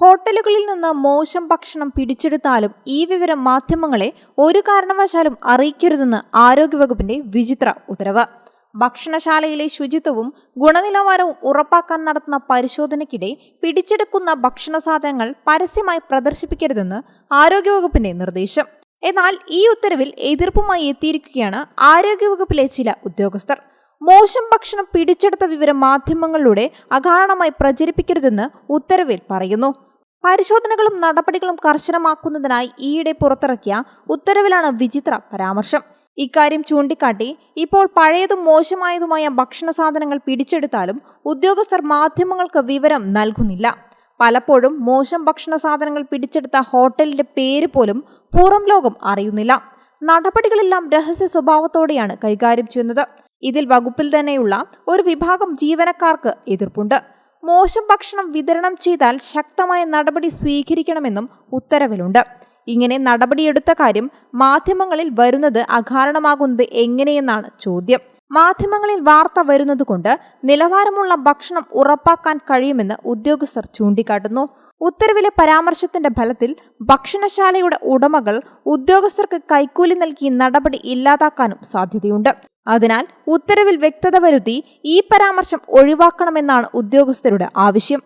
ഹോട്ടലുകളിൽ നിന്ന് മോശം ഭക്ഷണം പിടിച്ചെടുത്താലും ഈ വിവരം മാധ്യമങ്ങളെ ഒരു കാരണവശാലും അറിയിക്കരുതെന്ന് ആരോഗ്യവകുപ്പിന്റെ വിചിത്ര ഉത്തരവ്. ഭക്ഷണശാലയിലെ ശുചിത്വവും ഗുണനിലവാരവും ഉറപ്പാക്കാൻ നടത്തുന്ന പരിശോധനയ്ക്കിടെ പിടിച്ചെടുക്കുന്ന ഭക്ഷണ സാധനങ്ങൾ പരസ്യമായി പ്രദർശിപ്പിക്കരുതെന്ന് ആരോഗ്യവകുപ്പിന്റെ നിർദ്ദേശം. എന്നാൽ ഈ ഉത്തരവിൽ എതിർപ്പുമായി എത്തിയിരിക്കുകയാണ് ആരോഗ്യവകുപ്പിലെ ചില ഉദ്യോഗസ്ഥർ. മോശം ഭക്ഷണം പിടിച്ചെടുത്ത വിവരം മാധ്യമങ്ങളിലൂടെ അകാരണമായി പ്രചരിപ്പിക്കരുതെന്ന് ഉത്തരവിൽ പറയുന്നു. പരിശോധനകളും നടപടികളും കർശനമാക്കുന്നതിനായി ഈയിടെ പുറത്തിറക്കിയ ഉത്തരവിലാണ് വിചിത്ര പരാമർശം. ഇക്കാര്യം ചൂണ്ടിക്കാട്ടി ഇപ്പോൾ പഴയതും മോശമായതുമായ ഭക്ഷണ സാധനങ്ങൾ പിടിച്ചെടുത്താലും ഉദ്യോഗസ്ഥർ മാധ്യമങ്ങൾക്ക് വിവരം നൽകുന്നില്ല. പലപ്പോഴും മോശം ഭക്ഷണ സാധനങ്ങൾ പിടിച്ചെടുത്ത ഹോട്ടലിന്റെ പേര് പോലും പുറം ലോകം അറിയുന്നില്ല. നടപടികളെല്ലാം രഹസ്യ സ്വഭാവത്തോടെയാണ് കൈകാര്യം ചെയ്യുന്നത്. ഇതിൽ വകുപ്പിൽ തന്നെയുള്ള ഒരു വിഭാഗം ജീവനക്കാർക്ക് എതിർപ്പുണ്ട്. മോശം ഭക്ഷണം വിതരണം ചെയ്താൽ ശക്തമായ നടപടി സ്വീകരിക്കണമെന്നും ഉത്തരവിലുണ്ട്. ഇങ്ങനെ നടപടിയെടുത്ത കാര്യം മാധ്യമങ്ങളിൽ വരുന്നത് അകാരണമാകുന്നത് എങ്ങനെയെന്നാണ് ചോദ്യം. മാധ്യമങ്ങളിൽ വാർത്ത വരുന്നതുകൊണ്ട് നിലവാരമുള്ള ഭക്ഷണം ഉറപ്പാക്കാൻ കഴിയുമെന്ന് ഉദ്യോഗസ്ഥർ ചൂണ്ടിക്കാട്ടുന്നു. ഉത്തരവിലെ പരാമർശത്തിന്റെ ഫലത്തിൽ ഭക്ഷണശാലയുടെ ഉടമകൾ ഉദ്യോഗസ്ഥർക്ക് കൈക്കൂലി നൽകി നടപടി ഇല്ലാതാക്കാനും സാധ്യതയുണ്ട്. അതിനാൽ ഉത്തരവിൽ വ്യക്തത വരുത്തി ഈ പരാമർശം ഒഴിവാക്കണമെന്നാണ് ഉദ്യോഗസ്ഥരുടെ ആവശ്യം.